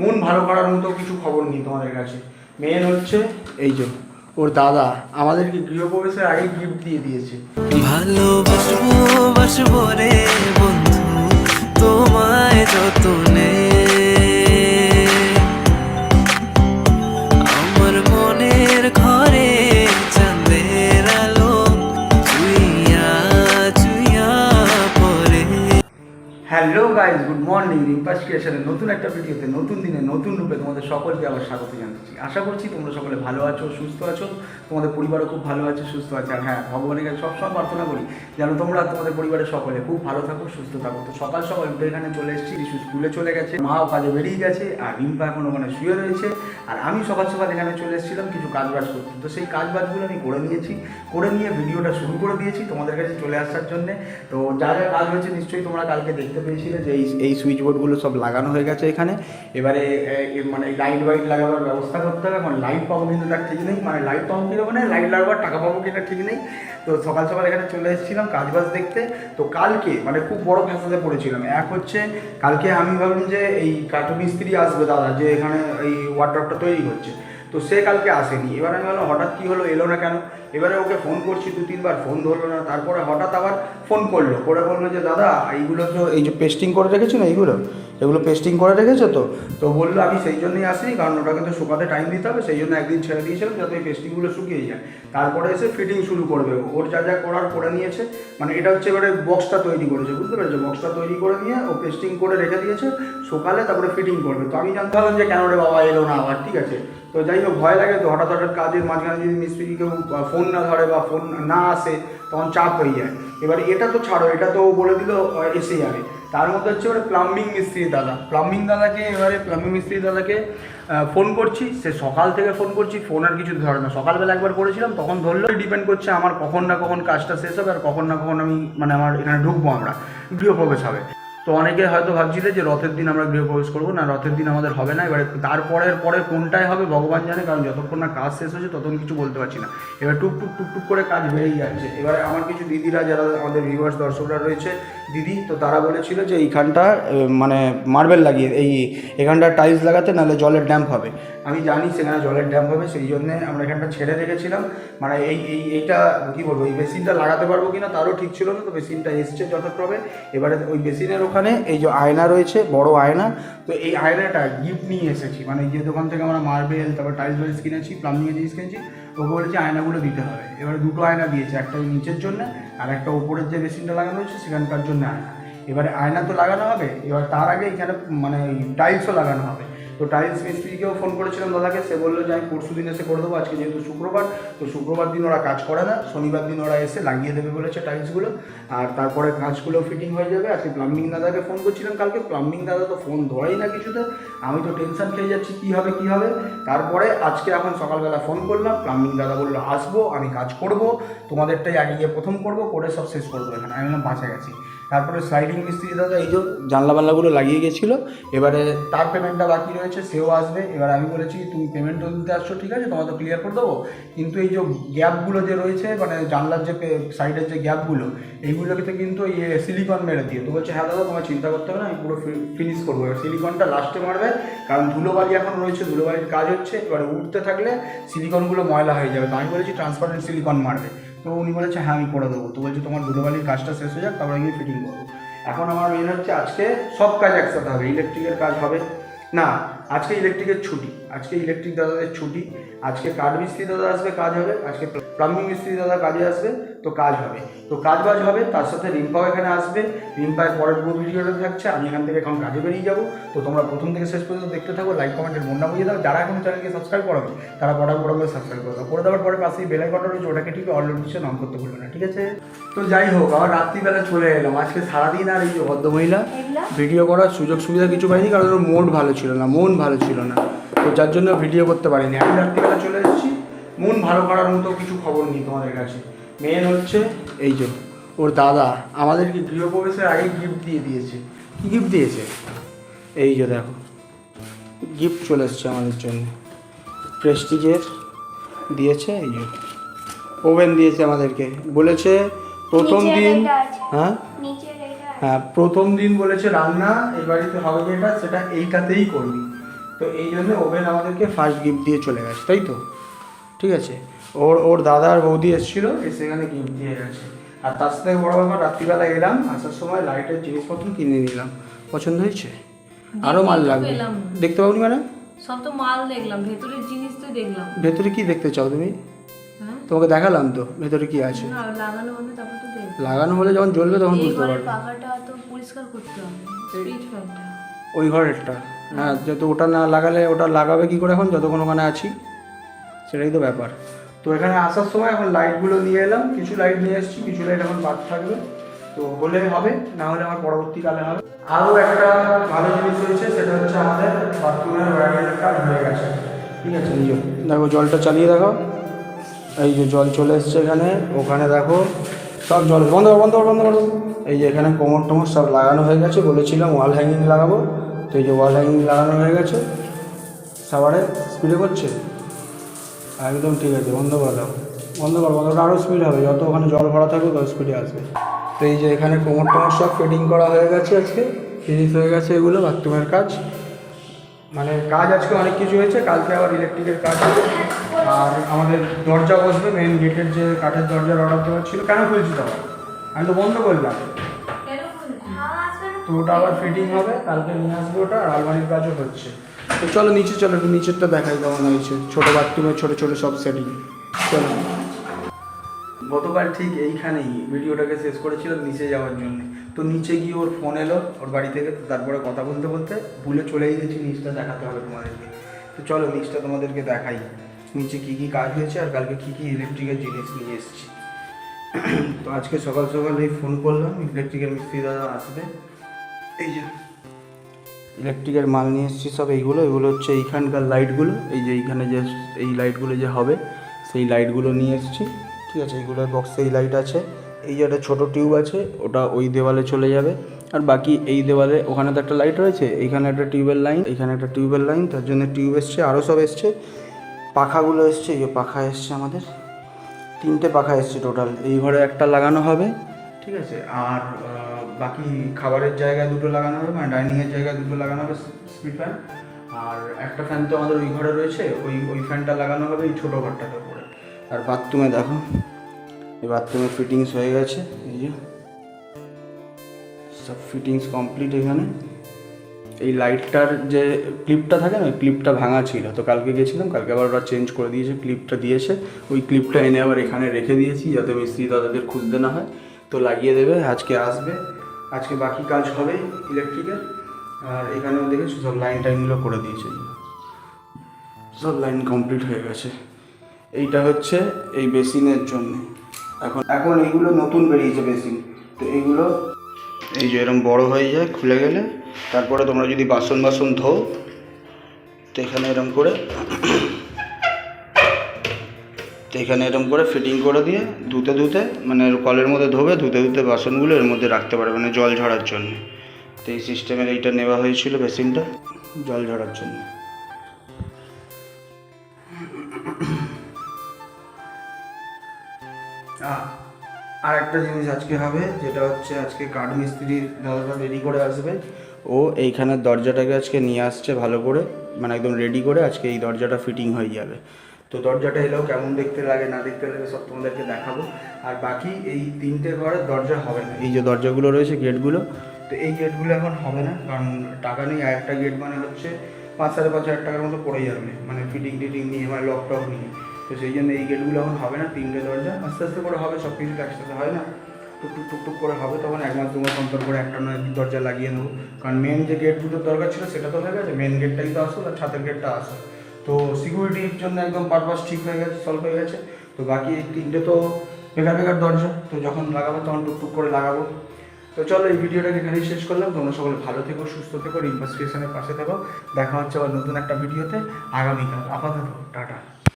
মন ভালো করার মতো কিছু খবর নেই তোমাদের কাছে। মেন হচ্ছে এই যে, ওর দাদা আমাদেরকে গৃহপ্রবেশের আগে গিফট দিয়ে দিয়েছে। ভালোবাসবো, বাসবো রে বন্ধু, তোমায় যতনে মর্নিং রিম্পাস ক্রিয়েশনের নতুন একটা ভিডিওতে নতুন দিনে, নতুন রূপে তোমাদের সকলকে আবার স্বাগত জানাচ্ছি আশা করছি তোমরা সকলে ভালো আছো, সুস্থ আছো, তোমাদের পরিবারও খুব ভালো আছে, সুস্থ আছে। আর হ্যাঁ ভগবানের কাছে সবসময় প্রার্থনা করি যেন তোমরা তোমাদের পরিবারের সকলে খুব ভালো থাকো, সুস্থ থাকো। তো সকাল সকাল উঠে এখানে চলে এসেছি স্কুলে চলে গেছে মাও কাজে বেরিয়ে গেছে, আর রিম্পা এখন ওখানে শুয়ে রয়েছে। আর আমি সকাল সকাল এখানে চলে এসেছিলাম কিছু কাজ বাজ করতে। তো সেই কাজ বাজগুলো আমি করে নিয়েছি। করে নিয়ে ভিডিওটা শুরু করে দিয়েছি তোমাদের কাছে চলে আসার জন্যে। তো যা যা কাজ হয়েছে নিশ্চয়ই তোমরা কালকে দেখতে পেয়েছিলে যে এই এই সুইচ বোর্ডগুলো সব লাগানো হয়ে গেছে এখানে। এবারে মানে লাইট বাইট লাগাবার ব্যবস্থা করতে হবে। মানে লাইট পাবো কিন্তু তার ঠিক নেই। মানে লাইট পাবো মানে লাইট লাগাবার টাকা পাবো কিনা ঠিক নেই। তো সকাল সকাল এখানে চলে এসেছিলাম কাজ বাজ দেখতে। তো কালকে মানে খুব বড় ফ্যাসাদে পড়েছিলাম। এক হচ্ছে, কালকে আমি ভাবলাম যে এই কাঠু মিস্ত্রি আসবে দাদা, যে এখানে এই ওয়ার্ড্রপটা তৈরি হচ্ছে তো সে কালকে আসেনি। এবার আমি বললাম হঠাৎ কী হলো, এলো না কেন? এবারে ওকে ফোন করছি, দু তিনবার ফোন ধরলো না। তারপরে হঠাৎ আবার ফোন করল। করে বলল যে, দাদা, এইগুলো তো এই যে পেস্টিং করে রেখেছো না, এইগুলো? এগুলো পেস্টিং করে রেখেছো তো? তো বলল, আমি সেই জন্যই আসিনি, কারণ ওটাকে তো শুকাতে টাইম দিতে হবে, সেই জন্য একদিন ছেড়ে দিয়েছিলাম যাতে এই পেস্টিংগুলো শুকিয়ে যায়। তারপরে এসে ফিটিং শুরু করবে ওর যা যা করার করে নিয়েছে মানে এটা হচ্ছে এবারে বক্সটা তৈরি করেছে, বুঝতে পেরেছ? বক্সটা তৈরি করে নিয়ে ও পেস্টিং করে রেখে দিয়েছে সকালে তারপরে ফিটিং করবে। তো আমি জানতে পারলাম যে, কেন রে বাবা, এলো না আবার? ঠিক আছে? তো যাই হোক, ভয় লাগে তো, হঠাৎ হঠাৎ কাজের মাঝখানে যদি মিস্ত্রি কেউ ফোন না ধরে বা ফোন না আসে, তখন চাপ হয়ে যায়। এবারে এটা তো ছাড়ো, এটা তো বলে দিল এসে যাবে তার মধ্যে হচ্ছে ওর প্লাম্বিং মিস্ত্রি দাদা। প্লাম্বিং দাদাকে এবারে প্লাম্বিং মিস্ত্রি দাদাকে ফোন করছি। সে সকাল থেকে ফোন করছি ফোন আর কিছু ধরে না। সকালবেলা একবার করেছিলাম, তখন ধরলো ডিপেন্ড করছে আমার কখন না কখন কাজটা শেষ হবে আর কখন না কখন আমি মানে আমার এখানে ঢুকবো আমরা। গৃহপ্রবেশ হবে। তো অনেকে হয়তো ভাবছিলে যে রথের দিন আমরা গৃহপ্রবেশ করব। না, রথের দিন আমাদের হবে না। এবারে তারপরের পরে কোনটাই হবে ভগবান জানে, কারণ যতক্ষণ না কাজ শেষ হচ্ছে ততক্ষণ কিছু বলতে পারছি না। এবার টুক টুক টুক টুক করে কাজ বেড়েই যাচ্ছে। এবারে আমার কিছু দিদিরা, যারা আমাদের ভিউয়ার্স দর্শকরা রয়েছে, দিদি, তো তারা বলেছিল যে এইখানটা মানে মার্বেল লাগিয়ে, এই এখানটা টাইলস লাগাতে নাহলে জলের ড্যাম্প হবে। আমি জানি সেখানে জলের ড্যাম্প হবে, সেই জন্যে আমরা এখানটা ছেড়ে রেখেছিলাম। মানে এই এই, এইটা, কী বলব, এই বেসিনটা লাগাতে পারব কিনা তারও ঠিক ছিল না। তো বেসিনটা এসছে যথাক্রমে। এবারে ওই বেসিনের ওখানে, এই যে আয়না রয়েছে, বড় আয়না, তো এই আয়নাটা গিফট নিয়ে এসেছি। মানে যে দোকান থেকে আমরা মার্বেল তারপর টাইলস ওয়াইলস কিনেছি প্লাম্বিংয়ের জিনিস কিনেছি, ওকে বলেছে আয়নাগুলো দিতে হবে। এবার দুটো আয়না দিয়েছে, একটা ওই নিচের জন্য আর একটা উপরের যে মেশিনটা লাগানো হয়েছে সেখানকার জন্য আয়না। এবারে আয়না তো লাগানো হবে, এবার তার আগে এখানে মানে টাইলসও লাগানো হবে। তো টাইলস মিস্ত্রিকেও ফোন করেছিলাম দাদাকে, সে বলল যে আমি পরশু দিন এসে করে দেবো, আজকে যেহেতু শুক্রবার, তো শুক্রবার দিন ওরা কাজ করে না, শনিবার দিন ওরা এসে লাগিয়ে দেবে বলেছে টাইলসগুলো আর তারপরে কাজগুলো ফিটিং হয়ে যাবে। আজকে প্লাম্বিং দাদাকে ফোন করছিলাম কালকে প্লাম্বিং দাদা তো ফোন ধরেই না কিছুতে, আমি তো টেনশন খেয়ে যাচ্ছি, কী হবে কী হবে? তারপরে আজকে এখন সকালবেলা ফোন করলাম প্লাম্বিং দাদা বলল, আসব, আমি কাজ করব, তোমাদেরটাই আগে গিয়ে প্রথম করব, করে সব শেষ করব এখানে। আমি বাঁচা গেছি। তারপরে স্লাইডিং মিস্ত্রি দাদা এই যে জানলা বাল্লাগুলো লাগিয়ে গেছিল, এবারে তার পেমেন্টটা বাকি রয়েছে, সেও আসবে। এবার আমি বলেছি, তুমি পেমেন্টও দিতে আসছো, ঠিক আছে তোমার তো ক্লিয়ার করে দেবো। কিন্তু এই যে গ্যাপগুলো যে রয়েছে মানে জানলার যে সাইডের যে গ্যাপগুলো এইগুলোকে কিন্তু এই সিলিকন মেরে দিয়ে তো বলছে হ্যাঁ দাদা তোমার চিন্তা করতে হবে না, আমি পুরো ফিনিশ করব। এবার সিলিকনটা লাস্টে মারবে, কারণ ধুলোবালি এখন রয়েছে, ধুলোবালির কাজ হচ্ছে। এবার উঠতে থাকলে সিলিকনগুলো ময়লা হয়ে যাবে। তো আমি বলেছি ট্রান্সপারেন্ট সিলিকন মারবে। তো উনি বলেছে হ্যাঁ আমি করে দেবো। তো বলছে, তোমার ধুলোবালির কাজটা শেষ হয়ে যাক, তারপরে গিয়ে ফিটিং করব। এখন আমার মেন হচ্ছে, আজকে সব কাজ একসাথে হবে ইলেকট্রিকের কাজ হবে। না আজকে ইলেকট্রিকের ছুটি। আজকে ইলেকট্রিক দাদাদের ছুটি। আজকে কাঠ মিস্ত্রি দাদা আসবে কাজ হবে। আজকে প্লাম্বিং মিস্ত্রি দাদা কাজে আসবে তো কাজ হবে। তো কাজ বাজ হবে তার সাথে রিম্পাও এখানে আসবে। রিম্পায় পরের পুরো ভিডিওটা থাকছে আমি এখান থেকে এখন কাজে বেরিয়ে যাব। তো তোমরা প্রথম থেকে শেষ পর্যন্ত দেখতে থাকো লাইক কমেন্টের মনটা বুঝিয়ে দাও। যারা এখন চ্যানেলকে সাবস্ক্রাইব করবে তারা পড়া বড় করে সাবস্ক্রাইব করে করে দেওয়ার পরে পাশেই বেলাই কটা রয়েছে ওটাকে ঠিক অল নোটিফিকেশন অন করতে ভুলবে না ঠিক আছে? তো যাই হোক আবার রাত্রিবেলা চলে এলাম। আজকে সারাদিন আর এই যে ভদ্রমহিলা ভিডিও করার সুযোগ সুবিধা কিছু পাইনি কারণ ওর মোড ভালো ছিল না। মন ভালো ছিল না। তো যার জন্য ভিডিও করতে পারিনি। আমি রাত্রিবেলা চলে এসেছি। মন ভালো করার মতো কিছু খবর নেই তোমাদের কাছে। মেন হচ্ছে এই যে ওর দাদা আমাদেরকে গৃহপ্রবেশের আগে গিফট দিয়ে দিয়েছে। কি গিফট দিয়েছে? এই যে দেখো গিফট চলে এসছে আমাদের জন্য। প্রেস্টিজের দিয়েছে এই যে ওভেন দিয়েছে আমাদেরকে। বলেছে প্রথম দিন হ্যাঁ? হ্যাঁ প্রথম দিন বলেছে রান্না এই বাড়িতে হবে যেটা সেটা এইটাতেই করবি। তো এই জন্য ওভেন আমাদেরকে ফার্স্ট গিফট দিয়ে চলে গেছে তাই তো? ঠিক আছে? ওর ওর দাদা আর বৌদি এসেছিল এসে এখানে গিফট দিয়ে গেছে। আর তার সাথে বড় ব্যাপার রাত্রিবেলা এলাম আসার সময় লাইটের জিনিসপত্র কিনে নিলাম। পছন্দ হয়েছে? আরও মাল লাগবে। দেখতে পাবনি মানে সব তো মাল দেখলাম ভেতরের জিনিস তো দেখলাম। ভেতরে কি দেখতে চাও তুমি? হ্যাঁ? তোমাকে দেখালাম তো ভেতরে কি আছে? লাগানো হবে তারপর তো লাগানো হলে যখন জ্বলবে তখন বুঝতে পারবে। পাখাটা তো পরিষ্কার করতে হবে স্পিড ফ্যানটা ওই ঘরেরটা। হ্যাঁ যেহেতু ওটা না লাগালে ওটা লাগাবে কি করে এখন? যতক্ষণ ওখানে আছি, সেটাই তো ব্যাপার। তো এখানে আসার সময় এখন লাইটগুলো নিয়ে এলাম, কিছু লাইট নিয়ে এসেছি, কিছু লাইট এখন বাদ থাকবে। তো হলে হবে, না হলে আমার পরবর্তীকালে হবে। আরও একটা ভালো জিনিস হয়েছে সেটা হচ্ছে আমাদের বাথরুমের ওয়ারিংয়ের কাজ হয়ে গেছে। ঠিক আছে যে দেখো, জলটা চালিয়ে দেখো। এই যে জল চলে এসছে এখানে, ওখানে দেখো, সব জল, বন্ধ বন্ধ বন্ধ করো। এই যে এখানে কোমর টোমর সব লাগানো হয়ে গেছে, বলেছিলাম ওয়াল হ্যাঙ্গিং লাগাবো। তো এই যে ওয়াল হ্যাঙ্গিং লাগানো হয়ে গেছে সাবারে স্পিডে করছে। একদম ঠিক আছে, বন্ধ করে দাও। বন্ধ কর, বন্ধ আরও স্পিড হবে। যত ওখানে জল ভরা থাকবে তত স্পিডে আসবে। তো এই যে এখানে কোমর টোমর সব ফিটিং করা হয়ে গেছে আজকে ফিনিশ হয়ে গেছে এগুলো বাথরুমের কাজ। মানে কাজ আজকে অনেক কিছু হয়েছে, কালকে আবার ইলেকট্রিকের কাজ হবে। আর আমাদের দরজা বসবে মেন গেটের যে কাঠের দরজার অর্ডার দেওয়া ছিল, কেন খুলছি তো আমি তো বন্ধ করলাম। তো ওটা আবার ফিটিং হবে কালকে নিয়ে আসবে ওটা আর আলমারির কাজও হচ্ছে। তো চলো নিচে চলো একটু নিচেরটা দেখাই কেমন হয়েছে। ছোটো বাথরুমে ছোটো ছোটো সব সেটিং চলো। গতকাল ঠিক এইখানেই ভিডিওটাকে শেষ করেছিলাম নিচে যাওয়ার জন্য। তো নিচে গিয়ে ওর ফোন এলো ওর বাড়ি থেকে তারপরে কথা বলতে বলতে ভুলে চলে গেছি নিচটা দেখাতে হবে তোমাদেরকে। তো চলো নিচটা তোমাদেরকে দেখাই নিচে কী কী কাজ হয়েছে আর কালকে কী কী ইলেকট্রিকের জিনিস নিয়ে এসেছি। তো আজকে সকাল সকাল এই ফোন করলাম ইলেকট্রিকের মিস্ত্রি দাদা আসবে। এই যে। ইলেকট্রিকের মাল নিয়ে এসেছি সব এইগুলো, এগুলো হচ্ছে এইখানকার লাইটগুলো এই যে এইখানে যে এই লাইটগুলো যে হবে, সেই লাইটগুলো নিয়ে এসেছি। ঠিক আছে, এইগুলোর বক্সে এই লাইট আছে। এই যে একটা ছোটো টিউব আছে, ওটা ওই দেওয়ালে চলে যাবে। আর বাকি এই দেওয়ালে ওখানে তো একটা লাইট রয়েছে, এইখানে একটা টিউবের লাইন এখানে একটা টিউবের লাইন তার জন্য টিউব এসছে আরও সব এসছে। পাখাগুলো এসছে, এই যে পাখা এসছে আমাদের। তিনটে পাখা এসছে টোটাল এই ঘরে একটা লাগানো হবে। ঠিক আছে, আর বাকি খাবারের জায়গায় দুটো লাগানো হবে মানে ডাইনিংয়ের জায়গায় দুটো লাগানো হবে স্পিড ফ্যান আর একটা ফ্যান তো আমাদের ওই ঘরে রয়েছে, ওই ওই ফ্যানটা লাগানো হবে এই ছোটো ঘরটাতে করে আর বাথরুমে দেখো, এই বাথরুমে ফিটিংস হয়ে গেছে, এই যে। সব ফিটিংস কমপ্লিট এখানে। এই লাইটটার যে ক্লিপটা থাকে না, ওই ক্লিপটা ভাঙা ছিল, তো কালকে গেছিলাম, কালকে আবার ওরা চেঞ্জ করে দিয়েছে ক্লিপটা দিয়েছে। ওই ক্লিপটা এনে আবার এখানে রেখে দিয়েছি, যাতে মিস্ত্রি দাদাদের খুঁজতে না হয়। তো লাগিয়ে দেবে, আজকে আসবে। আজকে বাকি কাজ হবে ইলেকট্রিকের আর এখানেও দেখেছি সব লাইন টাইনগুলো করে দিয়েছে। সব লাইন কমপ্লিট হয়ে গেছে। এইটা হচ্ছে এই বেসিনের জন্য। এখন এখন এইগুলো নতুন বেরিয়েছে বেসিন তো এইগুলো এই যে এরকম বড় হয়ে যায়, খুলে গেলে, তারপরে তোমরা যদি বাসন বাসন ধো তো এখানে এরকম করে তো এখানে এরকম করে ফিটিং করে দিয়ে ধুতে ধুতে মানে কলের মধ্যে ধোবে, ধুতে ধুতে বাসনগুলো এর মধ্যে রাখতে পারে মানে জল ঝরার জন্য। তো এই সিস্টেমের এইটা নেওয়া হয়েছিল বেসিনটা, জল ঝরার জন্য। আর একটা জিনিস আজকে হবে, যেটা হচ্ছে আজকে কাঠ মিস্ত্রি দাদাটা রেডি করে আসবে। ও এইখানের দরজাটাকে আজকে নিয়ে আসছে ভালো করে মানে একদম রেডি করে আজকে এই দরজাটা ফিটিং হয়ে যাবে। তো দরজাটা এলেও কেমন দেখতে লাগে না দেখতে লাগে সব তোমাদেরকে দেখাবো। আর বাকি এই তিনটে ঘরের দরজা হবে না। এই যে দরজাগুলো রয়েছে গেটগুলো। তো এই গেটগুলো এখন হবে না কারণ টাকা নেই আর একটা গেট মানে হচ্ছে পাঁচ সাড়ে পাঁচ হাজার টাকার মতো পড়ে যাবে। মানে ফিটিং টিটিং নিয়ে মানে লক টক নিয়ে। তো সেই জন্য এই গেটগুলো এখন হবে না তিনটে দরজা। আস্তে আস্তে করে হবে সব কিছু একসাথে হয় না। টুকটুক টুকটুক করে হবে তখন এক মাস দু মাস অন্তর করে একটা নয় দরজা লাগিয়ে নেব। কারণ মেন যে গেট দুটোর দরকার ছিল সেটা তো হয়ে গেছে। মেন গেটটাই তো আসল আর ছাতের গেটটা আসল। তো সিকিউরিটির জন্য একদম পারপাস ঠিক হয়ে গেছে সলভ হয়ে গেছে। তো বাকি তিনটে তো বেকার বেকার দরজা, তো যখন লাগাবো তখন টুকটুক করে লাগাবো। তো চলো এই ভিডিওটাকে এখানেই শেষ করলাম। তোমরা সকলে ভালো থেকো, সুস্থ থেকো ইনভেস্টিগেশনের পাশে থাকো। দেখা হচ্ছে আবার নতুন একটা ভিডিওতে। আগামীকাল, আপাতত, টাটা।